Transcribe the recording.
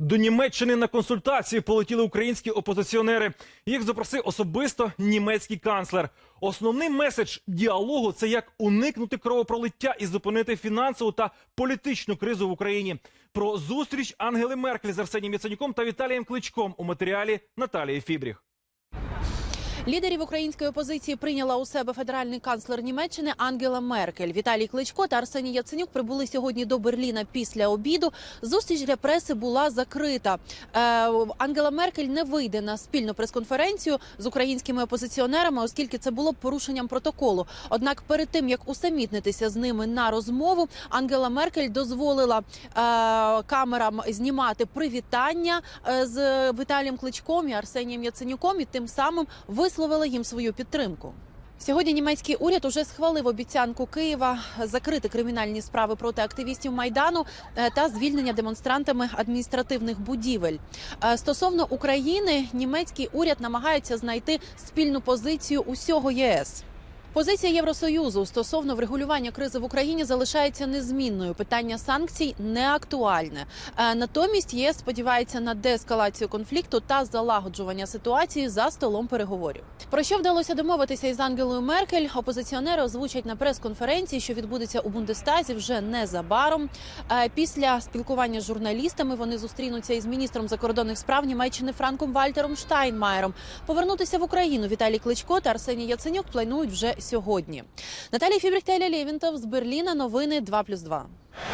До Німеччини на консультації полетіли українські опозиціонери. Їх запросив особисто німецький канцлер. Основний меседж діалогу це як уникнути кровопролиття і зупинити фінансову та політичну кризу в Україні. Про зустріч Ангели Меркель з Арсенієм Яценюком та Віталієм Кличком у матеріалі Наталії Фібріх. Лідерів української опозиції прийняла у себе федеральний канцлер Німеччини Ангела Меркель. Віталій Кличко та Арсеній Яценюк прибули сьогодні до Берліна після обіду. Зустріч для преси була закрита. Е, Ангела Меркель не вийде на спільну прес-конференцію з українськими опозиціонерами, оскільки це було порушенням протоколу. Однак, перед тим як усамітнитися з ними на розмову, Ангела Меркель дозволила е, камерам знімати привітання е, з Віталієм Кличком і Арсенієм Яценюком, і тим самим висловила їм свою підтримку. Сьогодні німецький уряд уже схвалив обіцянку Києва закрити кримінальні справи проти активістів майдану е, та звільнення демонстрантами адміністративних будівель. Е, Стосовно України, німецький уряд намагається знайти спільну позицію усього ЄС. Позиція Євросоюзу стосовно врегулювання кризи в Україні залишається незмінною. Питання санкцій не актуальне. Е, Натомість ЄС сподівається на деескалацію конфлікту та залагоджування ситуації за столом переговорів. Про що вдалося домовитися із Ангелою Меркель? Опозиціонери озвучать на прес-конференції, що відбудеться у Бундестазі вже незабаром. Е, Після спілкування з журналістами вони зустрінуться із міністром закордонних справ Німеччини Франком Вальтером Штайнмаєром. Повернутися в Україну Віталій Кличко та Арсеній Яценюк планують вже сьогодні. Наталія Фібрихтеля Лєвінтов з Берліна. Новини 2+,2.